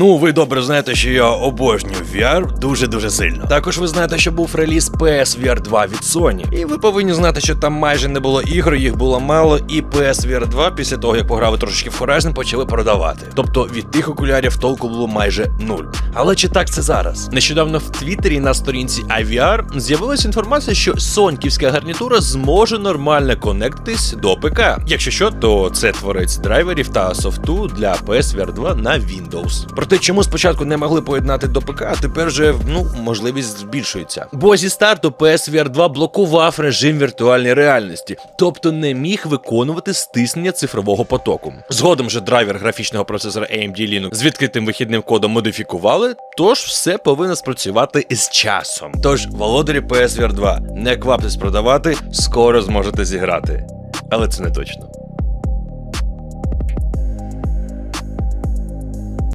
Ну, ви добре знаєте, що я обожнюю VR дуже-дуже сильно. Також ви знаєте, що був реліз PSVR 2 від Sony. І ви повинні знати, що там майже не було ігор, їх було мало, і PSVR 2 після того, як пограли трошечки в Horizon, почали продавати. Тобто від тих окулярів толку було майже нуль. Але чи так це зараз? Нещодавно в Твіттері на сторінці iVR з'явилася інформація, що соньківська гарнітура зможе нормально конектитись до ПК. Якщо що, то це творець драйверів та софту для PSVR 2 на Windows. Проте чому спочатку не могли поєднати до ПК, а тепер вже ну можливість збільшується. Бо зі старту PSVR 2 блокував режим віртуальної реальності, тобто не міг виконувати стиснення цифрового потоку. Згодом же драйвер графічного процесора AMD Linux з відкритим вихідним кодом модифікували, тож все повинно спрацювати з часом. Тож, володарі PSVR 2, не кваптесь продавати, скоро зможете зіграти. Але це не точно.